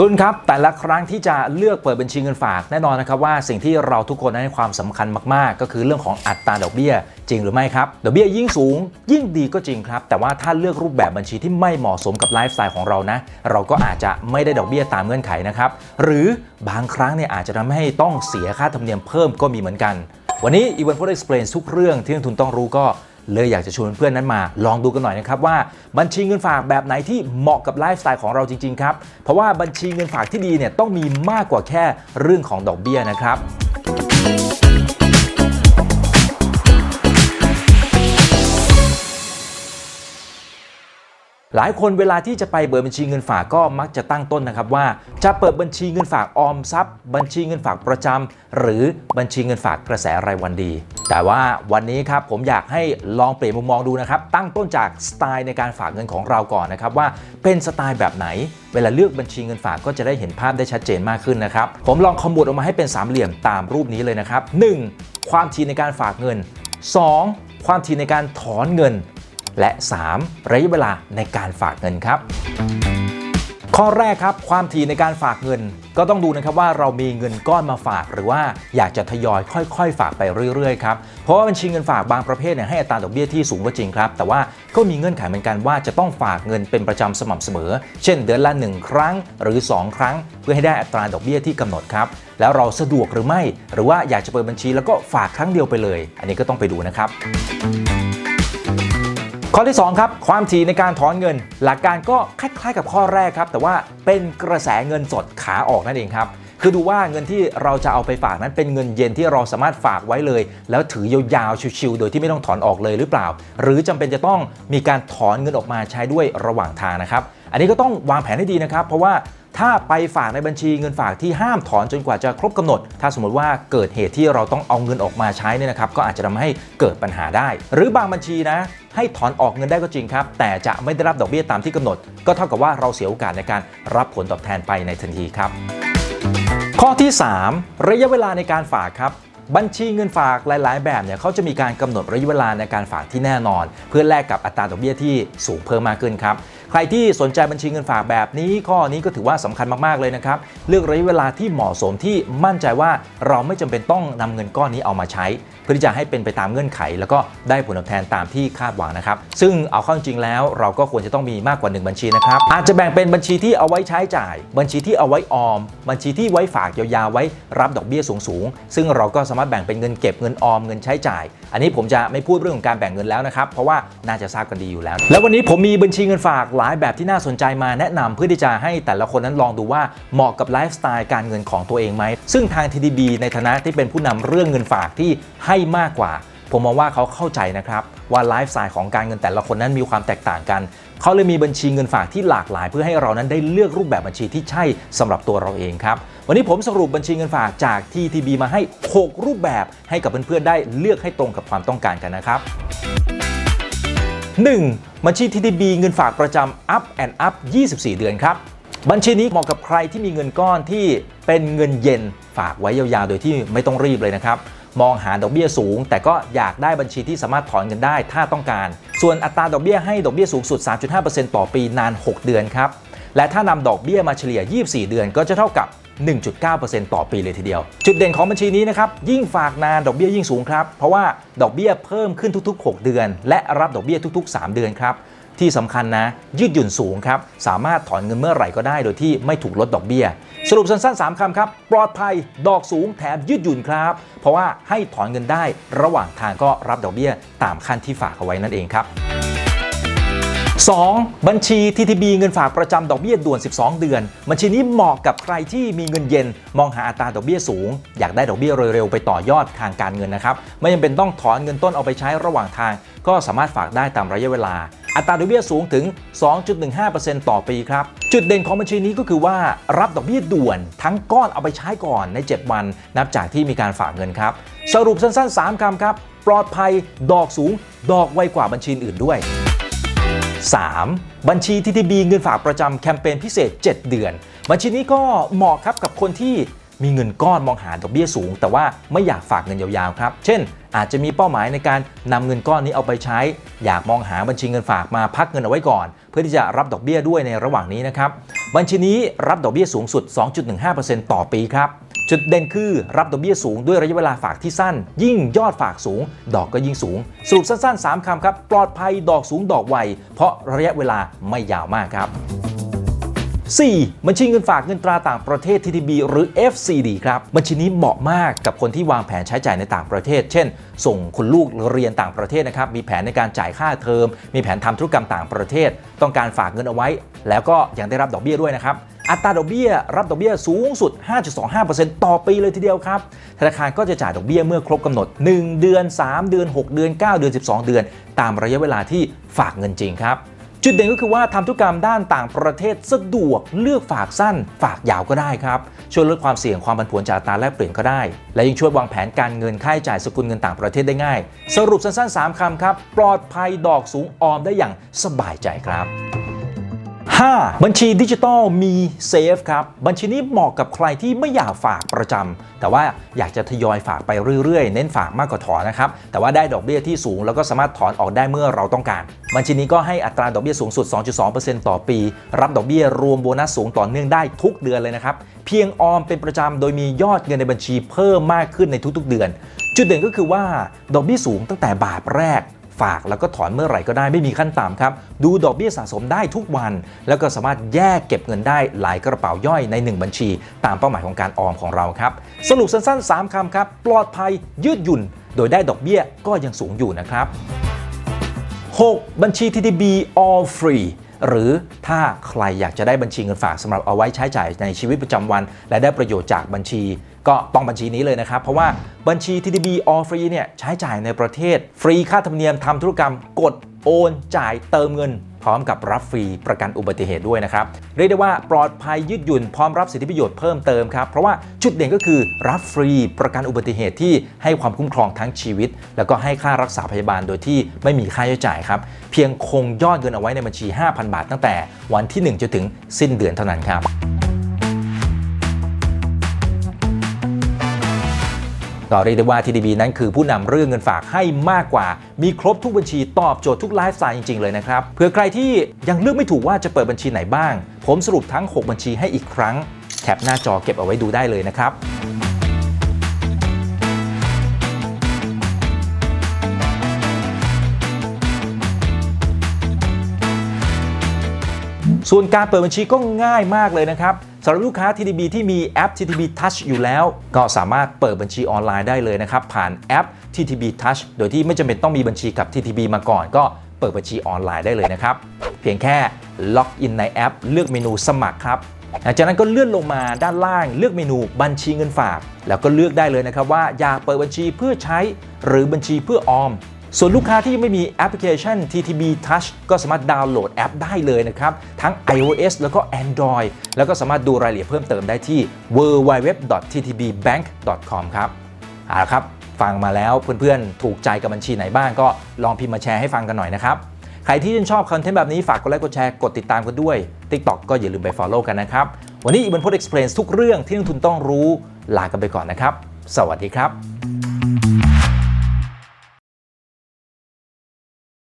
ทุนครับ แต่ละครั้งที่จะเลือกเปิดบัญชีเงินฝากแน่นอนนะครับว่าสิ่งที่เราทุกคนให้ความสำคัญมาก ๆ ก็คือเรื่องของอัตราดอกเบี้ยจริงหรือไม่ครับดอกเบี้ยยิ่งสูง ยิ่งดีก็จริงครับ แต่ว่าถ้าเลือกรูปแบบบัญชีที่ไม่เหมาะสมกับไลฟ์สไตล์ของเรานะ เราก็อาจจะไม่ได้ดอกเบี้ยตามเงื่อนไขนะครับ หรือบางครั้งเนี่ยอาจจะทำให้ต้องเสียค่าธรรมเนียมเพิ่มก็มีเหมือนกัน วันนี้อีเวนต์พูด explain ทุกเรื่องที่นักทุนต้องรู้ก็ เลยอยากจะชวนเพื่อนนั้นมา ลองดูกันหน่อยนะครับว่าบัญชีเงินฝากแบบไหนที่เหมาะกับไลฟ์สไตล์ของเราจริงๆครับ เพราะว่าบัญชีเงินฝากที่ดีเนี่ยต้องมีมากกว่าแค่เรื่องของดอกเบี้ยนะครับหลายคนเวลาที่จะไปเปิดบัญชีเงินฝากก็มักจะตั้งต้นนะครับว่า จะเปิดบัญชีเงินฝากออมทรัพย์ บัญชีเงินฝากประจำหรือบัญชีเงินฝากกระแสรายวันดี แต่ว่าวันนี้ครับผมอยากให้ลองเปลี่ยนมุมมองดูนะครับ ตั้งต้นจากสไตล์ในการฝากเงินของเราก่อนนะครับ ว่าเป็นสไตล์แบบไหน เวลาเลือกบัญชีเงินฝากก็จะได้เห็นภาพได้ชัดเจนมากขึ้นนะครับ ผมลองคอมบูดออกมาให้เป็นสามเหลี่ยมตามรูปนี้เลยนะครับ 1. ความถี่ในการฝากเงิน 2. ความถี่ในการถอนเงิน และ 3. ระยะเวลาในการฝากเงินครับ ข้อแรกครับความถี่ในการฝากเงิน ก็ต้องดูนะครับว่าเรามีเงินก้อนมาฝากหรือว่าอยากจะทยอยค่อย ๆ ฝากไปเรื่อยๆครับเพราะว่าบัญชีเงินฝากบางประเภทเนี่ยให้อัตราดอกเบี้ยที่สูงก็จริงครับ แต่ว่าก็มีเงื่อนไขเหมือนกันว่าจะต้องฝากเงินเป็นประจำสม่ำเสมอ เช่นเดือนละ 1 ครั้งหรือ 2 ครั้ง เพื่อให้ได้อัตราดอกเบี้ยที่กำหนดครับแล้วเราสะดวกหรือไม่ หรือว่าอยากจะเปิดบัญชีแล้วก็ฝากครั้งเดียวไปเลย อันนี้ก็ต้องไปดูนะครับ ข้อที่2ครับความถี่ในการถอนเงิน หลักการก็คล้ายๆ กับข้อแรกครับ แต่ว่าเป็นกระแสเงินสดขาออกนั่นเองครับคือดูว่าเงินที่เราจะเอาไปฝากนั้นเป็นเงินเย็นที่เราสามารถฝากไว้เลย แล้วถือยาวๆชิวๆโดยที่ไม่ต้องถอนออกเลยหรือเปล่า หรือจำเป็นจะต้องมีการถอนเงินออกมาใช้ด้วยระหว่างทางนะครับ อันนี้ก็ต้องวางแผนให้ดีนะครับ เพราะว่า ถ้าไปฝากในบัญชีเงินฝากที่ห้ามถอนจนกว่าจะครบกำหนด ถ้าสมมติว่าเกิดเหตุที่เราต้องเอาเงินออกมาใช้เนี่ยนะครับก็อาจจะทำให้เกิดปัญหาได้ หรือบางบัญชีนะให้ถอนออกเงินได้ก็จริงครับ แต่จะไม่ได้รับดอกเบี้ยตามที่กำหนด ก็เท่ากับว่าเราเสียโอกาสในการรับผลตอบแทนไปในทันทีครับ ข้อที่ 3 ระยะเวลาในการฝากครับบัญชีเงินฝากหลาย ๆ แบบเนี่ยเขาจะมีการกำหนดระยะเวลาในการฝากที่แน่นอน เพื่อแลกกับอัตราดอกเบี้ยที่สูงเพิ่มมากขึ้นครับใครที่สนใจบัญชีเงินฝากแบบนี้ข้อนี้ก็ถือว่าสำคัญมากๆเลยนะครับ เลือกระยะเวลาที่เหมาะสมที่มั่นใจว่าเราไม่จำเป็นต้องนำเงินก้อนนี้เอามาใช้ เพื่อที่จะให้เป็นไปตามเงื่อนไข แล้วก็ได้ผลตอบแทนตามที่คาดหวังนะครับ ซึ่งเอาเข้าจริงแล้ว เราก็ควรจะต้องมีมากกว่า 1 บัญชีนะครับ อาจจะแบ่งเป็นบัญชีที่เอาไว้ใช้จ่าย บัญชีที่เอาไว้ออม บัญชีที่ไว้ฝากยาวๆไว้รับดอกเบี้ยสูงๆซึ่งเราก็สามารถแบ่งเป็นเงินเก็บเงินออมเงินใช้จ่ายอันนี้ผมจะไม่พูดเรื่องของการแบ่งเงินแล้วนะครับเพราะว่าน่าจะทราบกันดีอยู่แล้ว แล้ววันนี้ผมมีบัญชีเงินฝากหลายแบบที่น่าสนใจมาแนะนำเพื่อที่จะให้แต่ละคนนั้นลองดูว่าเหมาะกับไลฟ์สไตล์การเงินของตัวเองไหมซึ่งทาง TDB ในฐานะที่เป็นผู้นำเรื่องเงินฝากที่ให้มากกว่า ผมมองว่าเขาเข้าใจนะครับว่าไลฟ์สไตล์ของการเงินแต่ละคนนั้นมีความแตกต่างกัน เขาเลยมีบัญชีเงินฝากที่หลากหลาย เพื่อให้เรานั้นได้เลือกรูปแบบบัญชีที่ใช่สำหรับตัวเราเองครับ วันนี้ผมสรุปบัญชีเงินฝากจาก TTB มาให้ 6 รูปแบบให้กับเพื่อนๆได้เลือกให้ตรงกับความต้องการกันนะครับ 1. บัญชี TTB เงินฝากประจำ Up and Up 24 เดือนครับบัญชีนี้เหมาะกับใครที่มีเงินก้อนที่เป็นเงินเย็นฝากไว้ยาวๆ โดยที่ไม่ต้องรีบเลยนะครับ มองหาดอกเบี้ยสูง แต่ก็อยากได้บัญชีที่สามารถถอนเงินได้ถ้าต้องการ ส่วนอัตราดอกเบี้ยให้ดอกเบี้ยสูงสุด 3.5%ต่อปีนาน 6 เดือนครับ และถ้านำดอกเบี้ยมาเฉลี่ย 24 เดือนก็จะเท่ากับ 1.9%ต่อปีเลยทีเดียว จุดเด่นของบัญชีนี้นะครับ ยิ่งฝากนานดอกเบี้ยยิ่งสูงครับ เพราะว่าดอกเบี้ยเพิ่มขึ้นทุกๆ 6 เดือน และรับดอกเบี้ยทุก ๆ 3 เดือนครับ ที่สำคัญนะ ยืดหยุ่นสูงครับ สามารถถอนเงินเมื่อไหร่ก็ได้โดยที่ไม่ถูกลดดอกเบี้ย สรุปสั้นๆ 3คำครับ ปลอดภัยดอกสูงแถมยืดหยุ่นครับ เพราะว่าให้ถอนเงินได้ระหว่างทางก็รับดอกเบี้ยตามขั้นที่ฝากเอาไว้นั่นเองครับ 2. บัญชี TTB เงินฝากประจำดอกเบี้ยด่วน 12 เดือน บัญชีนี้เหมาะกับใครที่มีเงินเย็น มองหาอัตราดอกเบี้ยสูง อยากได้ดอกเบี้ยเร็วๆ ไปต่อยอดทางการเงินนะครับ ไม่จำเป็นต้องถอนเงินต้นเอาไปใช้ระหว่างทาง ก็สามารถฝากได้ตามระยะเวลา อัตราดอกเบี้ยสูงถึง 2.15%ต่อปีครับ จุดเด่นของบัญชีนี้ก็คือว่ารับดอกเบี้ยด่วนทั้งก้อนเอาไปใช้ก่อนใน 7 วัน นับจากที่มีการฝากเงินครับ สรุปสั้นๆ 3คำครับ ปลอดภัย ดอกสูง ดอกไวกว่าบัญชีอื่นด้วย 3. บัญชี TTB เงินฝากประจำแคมเปญพิเศษ 7 เดือน บัญชีนี้ก็เหมาะครับกับคนที่ มีเงินก้อนมองหาดอกเบี้ยสูง แต่ว่าไม่อยากฝากเงินยาวๆครับ เช่น อาจจะมีเป้าหมายในการนำเงินก้อนนี้เอาไปใช้ อยากมองหาบัญชีเงินฝากมาพักเงินเอาไว้ก่อน เพื่อที่จะรับดอกเบี้ยด้วยในระหว่างนี้นะครับบัญชีนี้รับดอกเบี้ยสูงสุด 2.15%ต่อปีครับจุดเด่นคือรับดอกเบี้ยสูงด้วยระยะเวลาฝากที่สั้น ยิ่งยอดฝากสูง ดอกก็ยิ่งสูง สรุปสั้นๆ 3คำครับ ปลอดภัยดอกสูงดอกไว เพราะระยะเวลาไม่ยาวมากครับ 4. บัญชีเงินฝากเงินตราต่างประเทศ TTB หรือ FCD ครับ บัญชีนี้เหมาะมากกับคนที่วางแผนใช้จ่ายในต่างประเทศ เช่น ส่งคุณลูกเรียนต่างประเทศนะครับ มีแผนในการจ่ายค่าเทอม มีแผนทำธุรกรรมต่างประเทศ ต้องการฝากเงินเอาไว้ แล้วก็ยังได้รับดอกเบี้ยด้วยนะครับอัตราดอกเบี้ย รับดอกเบี้ยสูงสุด 5.25%ต่อปีเลยทีเดียวครับ ธนาคารก็จะจ่ายดอกเบี้ยเมื่อครบกำหนด 1 เดือน 3 เดือน 6 เดือน 9 เดือน 12 เดือน ตามระยะเวลาที่ฝากเงินจริงครับ จุดเด่นก็คือว่าทำธุรกรรมด้านต่างประเทศสะดวกเลือกฝากสั้น ฝากยาวก็ได้ครับ ช่วยลดความเสี่ยงความผันผวนจากอัตราแลกเปลี่ยนก็ได้ และยังช่วยวางแผนการเงินค่าใช้จ่ายสกุลเงินต่างประเทศได้ง่าย สรุปสั้นๆ 3คำครับ ปลอดภัยดอกสูงออมได้อย่างสบายใจครับ 5. บัญชีดิจิตอลมีเซฟครับ บัญชีนี้เหมาะกับใครที่ไม่อยากฝากประจำแต่ว่าอยากจะทยอยฝากไปเรื่อยๆ เน้นฝากมากกว่าถอนนะครับ แต่ว่าได้ดอกเบี้ยที่สูงแล้วก็สามารถถอนออกได้เมื่อเราต้องการ บัญชีนี้ก็ให้อัตราดอกเบี้ยสูงสุด 2.2%ต่อปี รับดอกเบี้ยรวมโบนัสสูงต่อเนื่องได้ทุกเดือนเลยนะครับ เพียงออมเป็นประจำโดยมียอดเงินในบัญชีเพิ่มมากขึ้นในทุกๆ เดือน จุดเด่นก็คือว่าดอกเบี้ยสูงตั้งแต่บาทแรก ฝากแล้วก็ถอนเมื่อไหร่ก็ได้ไม่มีขั้นต่ำครับ ดูดอกเบี้ยสะสมได้ทุกวัน แล้วก็สามารถแยกเก็บเงินได้หลายกระเป๋าย่อยใน 1 บัญชี ตามเป้าหมายของการออมของเราครับ สรุปสั้นๆ 3คำครับปลอดภัยยืดหยุ่น โดยได้ดอกเบี้ยก็ยังสูงอยู่นะครับ 6. บัญชี TTB All Free หรือถ้าใครอยากจะได้บัญชีเงินฝากสำหรับเอาไว้ใช้จ่ายในชีวิตประจำวัน และได้ประโยชน์จากบัญชี ก็ต้องบัญชีนี้เลยนะครับ เพราะว่าบัญชี TDB All Free เนี่ยใช้จ่ายในประเทศ ฟรีค่าธรรมเนียมทำธุรกรรมกด โอนจ่ายเติมเงิน พร้อมกับรับฟรีประกันอุบัติเหตุด้วยนะครับเรียกได้ว่าปลอดภัยยืดหยุ่นพร้อมรับสิทธิประโยชน์เพิ่มเติมครับเพราะว่าจุดเด่นก็คือรับฟรีประกันอุบัติเหตุที่ให้ความคุ้มครองทั้งชีวิต แล้วก็ให้ค่ารักษาพยาบาลโดยที่ไม่มีค่าใช้จ่ายครับเพียงคงยอดเงินเอาไว้ในบัญชี 5,000 บาทตั้งแต่วันที่ 1จนถึงสิ้นเดือนเท่านั้นครับ ก็เรียกได้ว่า TDB นั้นคือผู้นำเรื่องเงินฝากให้มากกว่า มีครบทุกบัญชีตอบโจทย์ทุกไลฟ์สไตล์จริง ๆ เลยนะครับเผื่อใครที่ยังเลือกไม่ถูกว่าจะเปิดบัญชีไหนบ้าง ผมสรุปทั้ง 6 บัญชีให้อีกครั้ง แคปหน้าจอเก็บเอาไว้ดูได้เลยนะครับ ส่วนการเปิดบัญชีก็ง่ายมากเลยนะครับสำหรับลูกค้า TDB ที่มีแอป TTB Touch อยู่แล้ว ก็สามารถเปิดบัญชีออนไลน์ได้เลยนะครับ ผ่านแอป TTB Touch โดยที่ไม่จำเป็นต้องมีบัญชีกับ TTB มาก่อน ก็เปิดบัญชีออนไลน์ได้เลยนะครับ เพียงแค่ล็อกอินในแอป เลือกเมนูสมัครครับหลังจากนั้นก็เลื่อนลงมาด้านล่าง เลือกเมนูบัญชีเงินฝาก แล้วก็เลือกได้เลยนะครับว่าอยากเปิดบัญชีเพื่อใช้ หรือบัญชีเพื่อออม ส่วนลูกค้าที่ไม่มีแอปพลิเคชัน TTB Touch ก็สามารถดาวน์โหลดแอปได้เลยนะครับ ทั้ง iOS แล้วก็ Android แล้วก็สามารถดูรายละเอียดเพิ่มเติมได้ที่ www.ttbbank.com ครับเอาละครับ ฟังมาแล้วเพื่อนๆ ถูกใจกับบัญชีไหนบ้างก็ลองพิมพ์มาแชร์ให้ฟังกันหน่อยนะครับใครที่ชื่นชอบคอนเทนต์แบบนี้ฝากกดไลค์กดแชร์กดติดตามกันด้วย TikTok ก็อย่าลืมไป Follow กันนะครับ วันนี้อีบันพด Explain ทุกเรื่องที่นักทุนต้องรู้ลากันไปก่อนนะครับ สวัสดีครับ